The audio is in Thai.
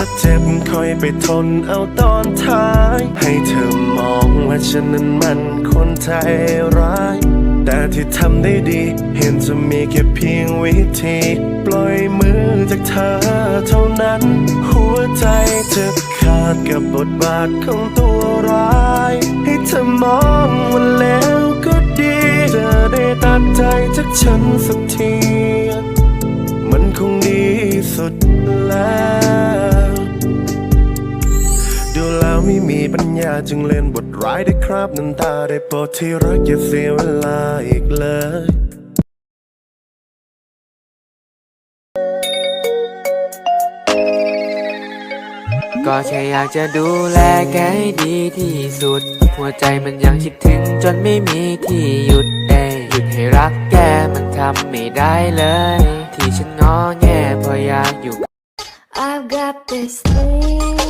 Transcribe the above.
จะเจ็บคอยไปทนเอาตอนท้าย ให้เธอมองว่าฉันนั้นมันคนใจร้าย แต่ที่ทำได้ดี เห็นจะมีแค่เพียงวิธี ปล่อยมือจากเธอเท่านั้น หัวใจจะขาดกับบทบาทของตัวร้าย ให้เธอมองว่าแล้วก็ดีจะได้ตัดใจจากฉันสักที มันคงดีสุดแล้วดูแล้ว ไม่มีปัญญาจึงเล่นบทร้ายได้ครับน้ำตาได้โปรดที่รักอย่าเสียเวลาอีกเลยก็แค่อยากจะดูแลแกให้ดีที่สุด หัวใจมันยังคิดถึงจนไม่มีที่หยุดเอยหยุดให้รักแกมันทำไม่ได้เลย ที่ฉันงอแงเพราะอยากอยู่ I've got this thing